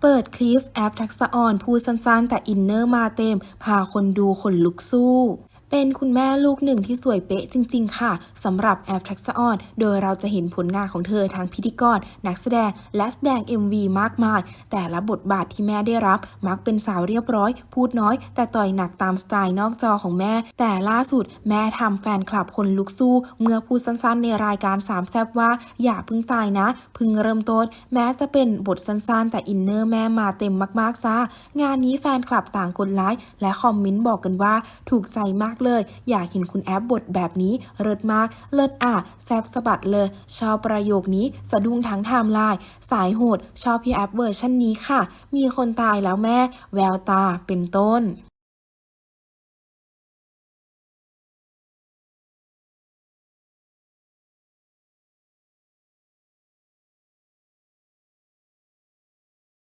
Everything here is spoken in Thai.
เปิดคลิปแอปทักษะอ่อนพูดสั้นๆ แต่อินเนอร์มาเต็ม พาคนดูขนลุกสู้ เป็นคุณแม่ลูกหนึ่งที่สวยเป๊ะจริง ๆ ค่ะสำหรับแอปทักษออนโดยเราจะเห็นผลงานของเธอทางพิธีกร นักแสดง และแสดง MV มากมาย แต่ละบทบาทที่แม่ได้รับ มักเป็นสาวเรียบร้อย พูดน้อย แต่ต่อยหนักตามสไตล์นอกจอของแม่ แต่ล่าสุดแม่ทำแฟนคลับคนลุกสู้ เมื่อพูดสั้นๆ ในรายการสามแซบว่า อย่าเพิ่งตายนะเพิ่งเริ่มต้นแม้จะเป็นบทสั้นๆ แต่อินเนอร์แม่มาเต็มมากๆซ่างานนี้แฟนคลับต่างกดไลค์และคอมเมนต์บอกกันว่าถูกใจมากเลย อยากเห็นคุณแอปบทแบบนี้เลิศมาก เลิศอะแซบสะบัดเลยชอบประโยคนี้สะดุ้งทั้งไทม์ไลน์สายโหด ชอบพี่แอปเวอร์ชันนี้ค่ะ มีคนตายแล้วแม่ แววตาเป็นต้น